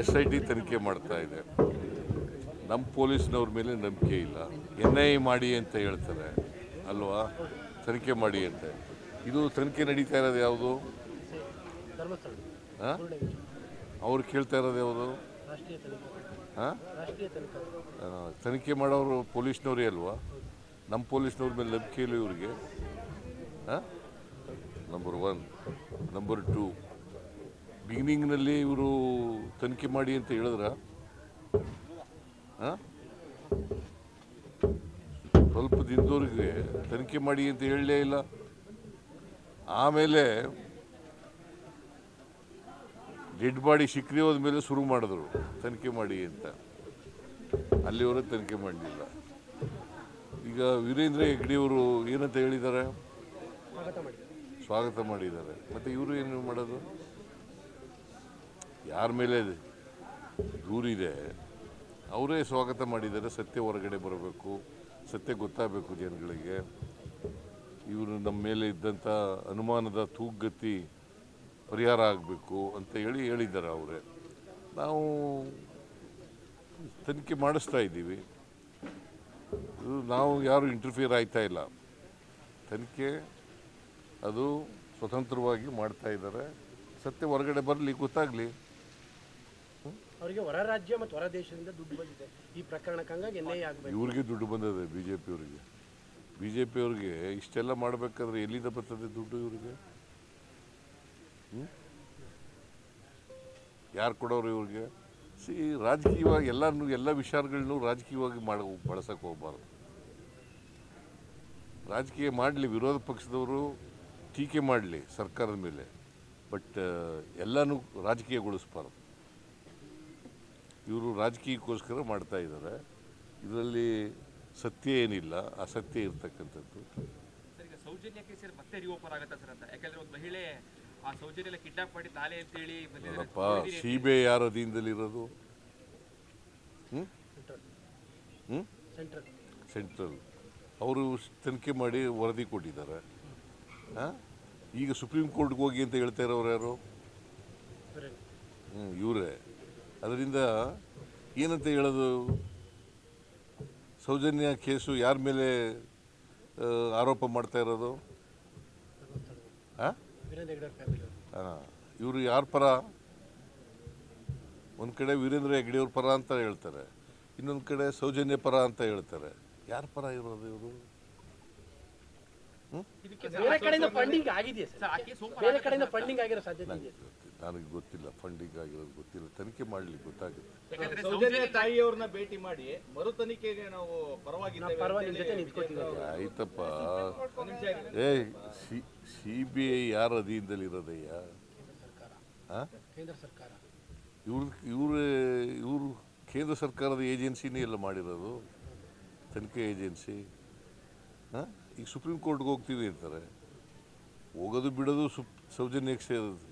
S I T ತನಿಖೆ ಮಾಡ್ತಾ ಇದೆ. ನಮ್ಮ ಪೊಲೀಸ್ನವ್ರ ಮೇಲೆ ನಂಬಿಕೆ ಇಲ್ಲ. ಎನ್ ಐ ಮಾಡಿ ಅಂತ ಹೇಳ್ತಾರೆ. ಅಲ್ವಾ? ತನಿಖೆ ಮಾಡಿ ಅಂತ. ಇದು ತನಿಖೆ ನಡೀತಾ ಇರೋದು ಯಾವುದು? ಹಾಂ? ಅವ್ರು ಕೇಳ್ತಾ ಇರೋದು ಯಾವುದು? ಹಾಂ? ತನಿಖೆ ಮಾಡೋರು ಪೊಲೀಸ್ನವರೇ ಅಲ್ವಾ? ನಮ್ಮ ಪೊಲೀಸ್ನವ್ರ ಮೇಲೆ ನಂಬಿಕೆ ಇಲ್ಲ ಇವ್ರಿಗೆ. ಹಾಂ? ನಂಬರ್ ಒನ್ ನಂಬರ್ ಟೂ ಬಿಗಿನಿಂಗ್ನಲ್ಲಿ ಇವರು ತನಿಖೆ ಮಾಡಿ ಅಂತ ಹೇಳಿದ್ರ? ಸ್ವಲ್ಪ ದಿನದವ್ರಿಗೆ ತನಿಖೆ ಮಾಡಿ ಅಂತ ಹೇಳಲೇ ಇಲ್ಲ. ಆಮೇಲೆ ಡೆಡ್ ಬಾಡಿ ಹೋದ ಮೇಲೆ ಶುರು ಮಾಡಿದ್ರು ತನಿಖೆ ಮಾಡಿ ಅಂತ. ಅಲ್ಲಿವರೆಗೆ ತನಿಖೆ ಮಾಡಲಿಲ್ಲ. ಈಗ ವೀರೇಂದ್ರ ಹೆಗ್ಡೆಯವರು ಏನಂತ ಹೇಳಿದ್ದಾರೆ? ಸ್ವಾಗತ ಮಾಡಿದ್ದಾರೆ. ಮತ್ತು ಇವರು ಏನು ಮಾಡೋದು? ಯಾರ ಮೇಲೆ ದೂರಿದೆ ಅವರೇ ಸ್ವಾಗತ ಮಾಡಿದ್ದಾರೆ ಸತ್ಯ ಹೊರಗಡೆ ಬರಬೇಕು, ಸತ್ಯ ಗೊತ್ತಾಗಬೇಕು ಜನಗಳಿಗೆ. ಇವರು ನಮ್ಮ ಮೇಲೆ ಇದ್ದಂಥ ಅನುಮಾನದ ತೂಗತಿ ಪರಿಹಾರ ಆಗಬೇಕು ಅಂತ ಹೇಳಿ ಹೇಳಿದ್ದಾರೆ ಅವರೇ. ನಾವು ತನಿಖೆ ಮಾಡಿಸ್ತಾ ಇದ್ದೀವಿ. ಇದು ನಾವು ಯಾರು ಇಂಟರ್ಫಿಯರ್ ಆಯ್ತಾ ಇಲ್ಲ. ತನಿಖೆ ಅದು ಸ್ವತಂತ್ರವಾಗಿ ಮಾಡ್ತಾ ಇದ್ದಾರೆ. ಸತ್ಯ ಹೊರಗಡೆ ಬರಲಿ, ಗೊತ್ತಾಗಲಿ. ಅವರಿಗೆ ಹೊರ ರಾಜ್ಯ ಮತ್ತು ಹೊರ ದೇಶದಿಂದ ದುಡ್ಡು ಬಂದಿದೆ. ಈ ಪ್ರಕರಣಕ್ಕೆ ಹಂಗಾಗಿ ಎನ್ ಐ ಆಗಬೇಕು. ಇವ್ರಿಗೆ ದುಡ್ಡು ಬಂದಿದೆ ಬಿ ಜೆ ಪಿಯವರಿಗೆ ಬಿ ಜೆ ಪಿಯವ್ರಿಗೆ ಇಷ್ಟೆಲ್ಲ ಮಾಡಬೇಕಾದ್ರೆ ಎಲ್ಲಿಂದ ಬರ್ತದೆ ದುಡ್ಡು ಇವರಿಗೆ? ಯಾರು ಕೊಡೋರು ಇವ್ರಿಗೆ? ಸಿ, ರಾಜಕೀಯವಾಗಿ ಎಲ್ಲನೂ ಎಲ್ಲ ವಿಚಾರಗಳನ್ನೂ ರಾಜಕೀಯವಾಗಿ ಮಾಡ ಬಳಸಕ್ಕೆ ಹೋಗ್ಬಾರ್ದು. ರಾಜಕೀಯ ಮಾಡಲಿ, ವಿರೋಧ ಪಕ್ಷದವರು ಟೀಕೆ ಮಾಡಲಿ ಸರ್ಕಾರದ ಮೇಲೆ. ಬಟ್, ಎಲ್ಲನೂ ರಾಜಕೀಯಗೊಳಿಸ್ಬಾರ್ದು. ಇವರು ರಾಜಕೀಯಕ್ಕೋಸ್ಕರ ಮಾಡ್ತಾ ಇದ್ದಾರೆ. ಇದರಲ್ಲಿ ಸತ್ಯ ಏನಿಲ್ಲ ಅಸತ್ಯ ಇರ್ತಕ್ಕಂಥದ್ದು. ಸರ್ ಸೌಜನ್ಯ ಕೇಸಲ್ಲಿ ಮತ್ತೆ ರಿಓಪನ್ ಆಗತ್ತಾ ಸರ್ ಅಂತ? ಯಾಕಂದ್ರೆ ಒಂದು ಮಹಿಳೆ ಆ ಸೌಜನ್ಯ ಎಲ್ಲ ಕಿಡ್ನಾಪ್ ಮಾಡಿ ತಾಲೆ ಅಂತೇಳಿ ಬಂದಿದ್ದಾರೆ. ನೋಡಪ್ಪ ಸಿ ಬಿ ಐ ಯಾರ ಅಧೀನದಲ್ಲಿರೋದು ಹ್ಞೂ ಹ್ಞೂ ಸೆಂಟ್ರಲ್. ಸೆಂಟ್ರಲ್. ಅವರು ತನಿಖೆ ಮಾಡಿ ವರದಿ ಕೊಟ್ಟಿದ್ದಾರೆ. ಹಾಂ? ಈಗ ಸುಪ್ರೀಂ ಕೋರ್ಟ್ಗೆ ಹೋಗಿ ಅಂತ ಹೇಳ್ತಾ ಇರೋರು ಯಾರು? ಹ್ಞೂ ಇವರೇ. ಅದರಿಂದ ಏನಂತ ಹೇಳೋದು? ಸೌಜನ್ಯ ಕೇಸು ಯಾರ ಮೇಲೆ ಆರೋಪ ಮಾಡ್ತಾ ಇರೋದು? ಹಾಂ ಇವರು ಯಾರ ಪರ? ಒಂದು ಕಡೆ ವೀರೇಂದ್ರ ಹೆಗ್ಡೆಯವ್ರ ಪರ ಅಂತ ಹೇಳ್ತಾರೆ. ಇನ್ನೊಂದು ಕಡೆ ಸೌಜನ್ಯ ಪರ ಅಂತ ಹೇಳ್ತಾರೆ. ಯಾರ ಪರ ಇರೋದು ಇವರು? ಹ್ಞೂ ಬೇರೆ ಕಡೆಯಿಂದ ಫಂಡಿಂಗ್ ಆಗಿದೆಯಾ ಸರ್? ಬೇರೆ ಕಡೆಯಿಂದ ಫಂಡಿಂಗ್ ಆಗಿರೋ ಸಾಧ್ಯತೆ ಇದೆಯಾ ನನಗೆ ಗೊತ್ತಿಲ್ಲ ಫಂಡಿಂಗ್ ಆಗಿರೋದು ಗೊತ್ತಿಲ್ಲ ತನಿಖೆ ಮಾಡಲಿ ಗೊತ್ತಾಗುತ್ತೆ. ಸೌಜನ್ಯ ತಾಯಿಯವ್ರನ್ನ ಭೇಟಿ ಮಾಡಿ ಮರು ತನಿಖೆಗೆ ನಾವು ಪರವಾಗಿಲ್ಲ ನಾವು ಪರವಾಗಿ ನಿಮ್ ಜೊತೆ ನಿಂತ್ಕೊತೀವಿ ಆಯ್ತಪ್ಪ. A C C B I ಯಾರ ಅಧೀನದಲ್ಲಿ ಇರೋದಯ್ಯ? ಹಾಂ ಕೇಂದ್ರ ಸರ್ಕಾರ. ಇವ್ರ ಇವ್ರ ಇವರು ಕೇಂದ್ರ ಸರ್ಕಾರದ ಏಜೆನ್ಸಿನೇ ಎಲ್ಲ ಮಾಡಿರೋದು ತನಿಖೆ ಏಜೆನ್ಸಿ. ಹಾಂ ಈಗ ಸುಪ್ರೀಂ ಕೋರ್ಟ್ಗೆ ಹೋಗ್ತೀವಿ ಅಂತಾರೆ. ಹೋಗೋದು ಬಿಡೋದು ಸುಪ್ ಸೌಜನ್ಯಕ್ಕೆ ಸೇರೋದು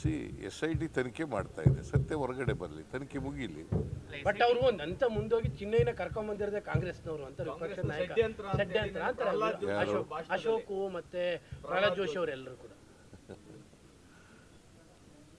ಸಿ ಎಸ್ ಐ ಡಿ ತನಿಖೆ ಮಾಡ್ತಾ ಇದೆ. ಸತ್ಯ ಹೊರಗಡೆ ಬರಲಿ ತನಿಖೆ ಮುಗಿಲಿ. ಬಟ್ ಅವರು ಒಂದು ಹಂತ ಮುಂದೋಗಿ ಚಿನ್ನೈನ ಕರ್ಕೊಂಡ್ ಬಂದಿರೋದೇ ಕಾಂಗ್ರೆಸ್ನವರು ಅಂತ ವಿಪಕ್ಷ ನಾಯಕ. ಷಡ್ಯಂತ್ರ ಅಂತಾರೆ? ಅಶೋಕ್ ಅಶೋಕ್ ಮತ್ತೆ ಪ್ರಹ್ಲಾದ್ ಜೋಶಿ ಅವರೆಲ್ಲರೂ ಕೂಡ.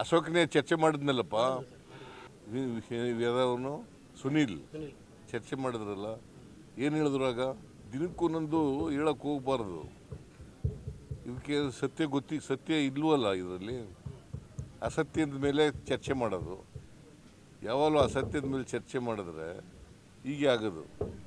ಅಶೋಕನೇ ಚರ್ಚೆ ಮಾಡಿದ್ನಲ್ಲಪ್ಪ? ಸುನೀಲ್. ಸುನಿಲ್. ಚರ್ಚೆ ಮಾಡಿದ್ರಲ್ಲ? ಏನು ಹೇಳಿದ್ರು ಆಗ? ದಿನಕ್ಕೊಂದೊಂದು ಹೇಳಕ್ಕೆ ಹೋಗಬಾರ್ದು. ಇದಕ್ಕೆ ಸತ್ಯ ಗೊತ್ತಿ ಸತ್ಯ ಇಲ್ವಲ್ಲ ಇದರಲ್ಲಿ? ಅಸತ್ಯದ ಮೇಲೆ ಚರ್ಚೆ ಮಾಡೋದು. ಯಾವಾಗಲೂ ಅಸತ್ಯದ ಮೇಲೆ ಚರ್ಚೆ ಮಾಡಿದ್ರೆ ಹೀಗೆ ಆಗೋದು.